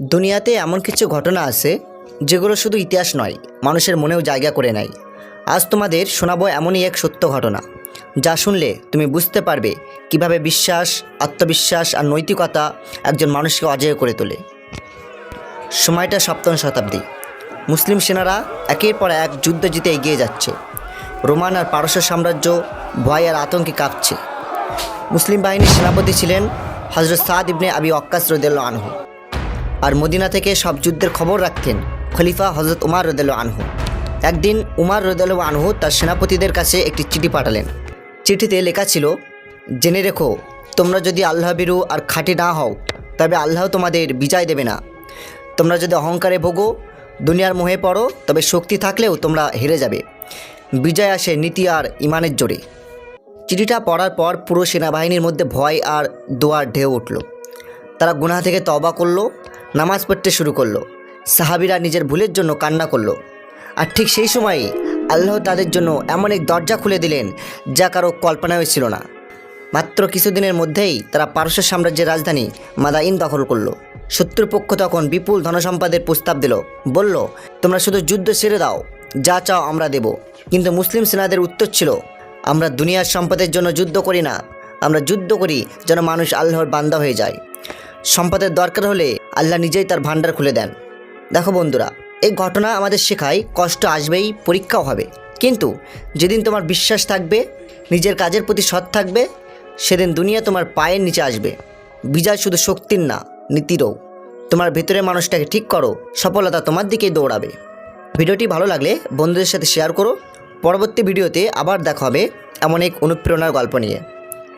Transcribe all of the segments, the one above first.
দুনিয়াতে এমন কিছু ঘটনা আছে যেগুলো শুধু ইতিহাস নয়, মানুষের মনেও জায়গা করে নেয়। আজ তোমাদের শোনাবো এমনই এক সত্য ঘটনা, যা শুনলে তুমি বুঝতে পারবে কীভাবে বিশ্বাস, আত্মবিশ্বাস আর নৈতিকতা একজন মানুষকে অজেয় করে তোলে। সময়টা সপ্তম শতাব্দী। মুসলিম সেনারা একের পর এক যুদ্ধ জিতে এগিয়ে যাচ্ছে। রোমান আর পারস্য সাম্রাজ্য ভয় আর আতঙ্কে কাঁপছে। মুসলিম বাহিনীর সেনাপতি ছিলেন হজরত সাদ ইবনে আবি অক্কাস রদেল আনহু। আর মদিনা থেকে সব যুদ্ধের খবর রাখতেন খলিফা হজরত উমার রদেল আনহু। একদিন উমার রদেল আনহু তার সেনাপতিদের কাছে একটি চিঠি পাঠালেন। চিঠিতে লেখা ছিল, জেনে রেখো, তোমরা যদি আল্লাহ বিরু আর খাঁটি না হও, তবে আল্লাহ তোমাদের বিজয় দেবে না। তোমরা যদি অহংকারে ভোগো, দুনিয়ার মোহে পড়ো, তবে শক্তি থাকলেও তোমরা হেরে যাবে। বিজয় আসে নীতি আর ইমানের জোরে। চিঠিটা পড়ার পর পুরো সেনাবাহিনীর মধ্যে ভয় আর দোয়ার ঢেউ উঠল। তারা গুনাহ থেকে তবা করল, নামাজ পড়তে শুরু করল। সাহাবিরা নিজের ভুলের জন্য কান্না করল। আর ঠিক সেই সময়ই আল্লাহ তাদের জন্য এমন এক দরজা খুলে দিলেন, যা কারও কল্পনায় ছিল না। মাত্র কিছুদিনের মধ্যেই তারা পারস্য সাম্রাজ্যের রাজধানী মাদাইন দখল করল। শত্রুপক্ষ তখন বিপুল ধনসম্পদের প্রস্তাব দিল, বলল, তোমরা শুধু যুদ্ধ ছেড়ে দাও, যা চাও আমরা দেব। কিন্তু মুসলিম সেনাদের উত্তর ছিল, আমরা দুনিয়ার সম্পদের জন্য যুদ্ধ করি না, আমরা যুদ্ধ করি যেন মানুষ আল্লাহর বান্দা হয়ে যায়। সম্পদের দরকার হলে আল্লাহ নিজেই তার ভাণ্ডার খুলে দেন। দেখো বন্ধুরা, এই ঘটনা আমাদের শেখায় কষ্ট আসবেই, পরীক্ষাও হবে। কিন্তু যেদিন তোমার বিশ্বাস থাকবে, নিজের কাজের প্রতি সৎ থাকবে, সেদিন দুনিয়া তোমার পায়ের নিচে আসবে। বিজয় শুধু শক্তির না, নীতিরও। তোমার ভেতরের মানুষটাকে ঠিক করো, সফলতা তোমার দিকেই দৌড়াবে। ভিডিওটি ভালো লাগলে বন্ধুদের সাথে শেয়ার করো। পরবর্তী ভিডিওতে আবার দেখা হবে এমন এক অনুপ্রেরণার গল্প নিয়ে।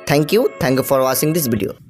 Thank you thank you for watching this video